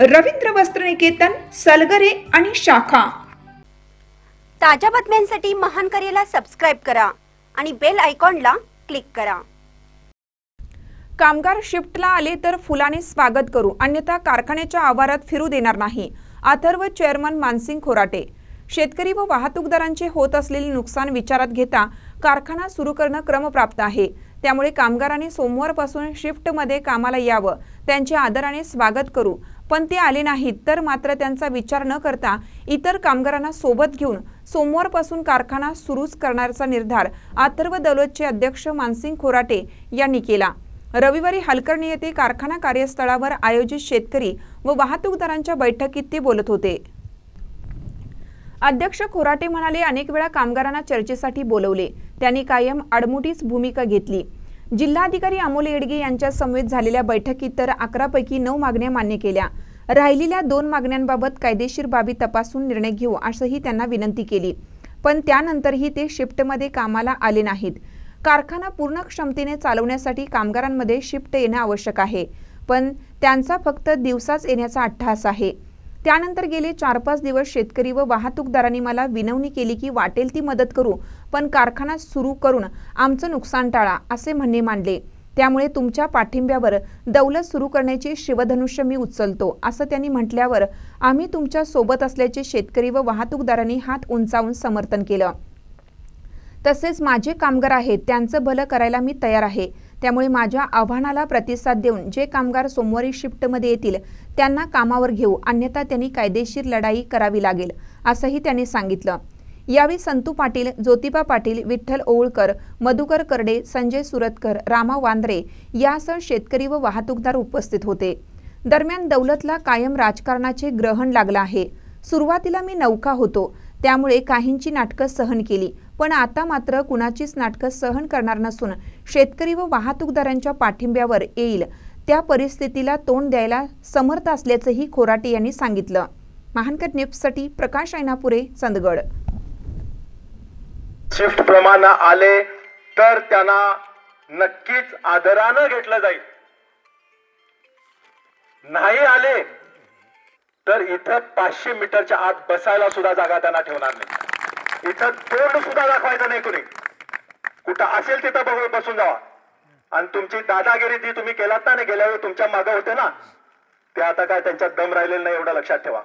रवींद्र वस्त्रनिकेतन सलगरे आणि शाखा. ताज्या बातम्यांसाठी महान करेला सबस्क्राईब करा आणि बेल आयकॉनला क्लिक करा. कामगार शिफ्टला आले तर फुलाने स्वागत करू. अन्यथा कारखान्याच्या आवारात फिरू देणार नाही. अथर्व चेअरमन मानसिंग खोराटे. शेतकरी व वाहतूकदारांचे होत असलेले नुकसान विचारात घेता कारखाना सुरू करणं क्रमप्राप्त आहे. त्यामुळे कामगारांनी सोमवारपासून शिफ्टमध्ये कामाला यावं. त्यांचे आदराने स्वागत करू. पण ते आले नाहीत. तर मात्र त्यांचा विचार न करता इतर कामगारांना सोबत घेऊन सोमवारपासून कारखाना सुरूच करण्याचा निर्धार अथर्व दलोदचे अध्यक्ष मानसिंग खोराटे यांनी केला. रविवारी हलकर्णी येथे कारखाना कार्यस्थळावर आयोजित शेतकरी व वाहतूकदारांच्या बैठकीत ते बोलत होते. अध्यक्ष खोराटे म्हणाले अनेक वेळा कामगारांना चर्चेसाठी बोलवले. त्यांनी कायम आडमुठीच भूमिका घेतली. जिल्हाधिकारी अमोल येडगे यांच्या समवेत झालेल्या बैठकीत तर अकरापैकी नऊ मागण्या मान्य केल्या. राहिलेल्या दोन मागण्यांबाबत कायदेशीर बाबी तपासून निर्णय घेऊ असंही त्यांना विनंती केली. पण त्यानंतरही ते शिफ्टमध्ये कामाला आले नाहीत. कारखाना पूर्ण क्षमतेने चालवण्यासाठी कामगारांमध्ये शिफ्ट येणं आवश्यक आहे. पण त्यांचा फक्त दिवसाच येण्याचा अट्टहास आहे. त्यानंतर गेले चार पाच दिवस शेतकरी व वाहतूकदारांनी मला विनवणी केली की वाटेल ती मदत करू पण कारखाना सुरू करून आमचं नुकसान टाळा असे म्हणणे मांडले. त्यामुळे तुमच्या पाठिंब्यावर दौलत सुरू करण्याचे शिवधनुष्य मी उचलतो असं त्यांनी म्हटल्यावर आम्ही तुमच्यासोबत असल्याचे शेतकरी व वाहतूकदारांनी हात उंचावून समर्थन केलं. तसेच माझे कामगार आहेत त्यांचं भलं करायला मी तयार आहे. त्यामुळे माझ्या आव्हानाला प्रतिसाद देऊन जे कामगार सोमवारी शिफ्टमध्ये येतील त्यांना कामावर घेऊ अन्यथा त्यांनी कायदेशीर लढाई करावी लागेल असंही त्यांनी सांगितलं. यावेळी संतू पाटील ज्योतिबा पाटील विठ्ठल ओवळकर मधुकर करडे संजय सुरतकर रामा वांद्रे यासह शेतकरी व वाहतूकदार उपस्थित होते. दरम्यान दौलतला कायम राजकारणाचे ग्रहण लागलं आहे. सुरुवातीला मी नौका होतो त्यामुळे काहींची नाटकं सहन केली पण आता मात्र कुणाचीच नाटकं सहन करणार नसून शेतकरी व वाहतूकदारांच्या पाठिंब्यावर येईल. त्या परिस्थितीला तोंड द्यायला समर्थ असल्याचंही खोराटे यांनी सांगितलं. महानकर न्यूजसाठी प्रकाश ऐनापुरे चंदगड. शिफ्ट प्रमाण आले तर त्यांना नक्कीच आदरानं घेतलं जाईल. नाही आले तर इथं पाचशे मीटरच्या आत बसायला सुद्धा जागा त्यांना ठेवणार नाही. इथं तोंड सुद्धा दाखवायचं नाही कुणी. कुठं असेल तिथं बघून बसून जावा. आणि तुमची दादागिरी जी तुम्ही केलात ना गेल्या वेळी तुमच्या मागे होते ना ते आता काय त्यांच्यात दम राहिलेलं नाही एवढं लक्षात ठेवा.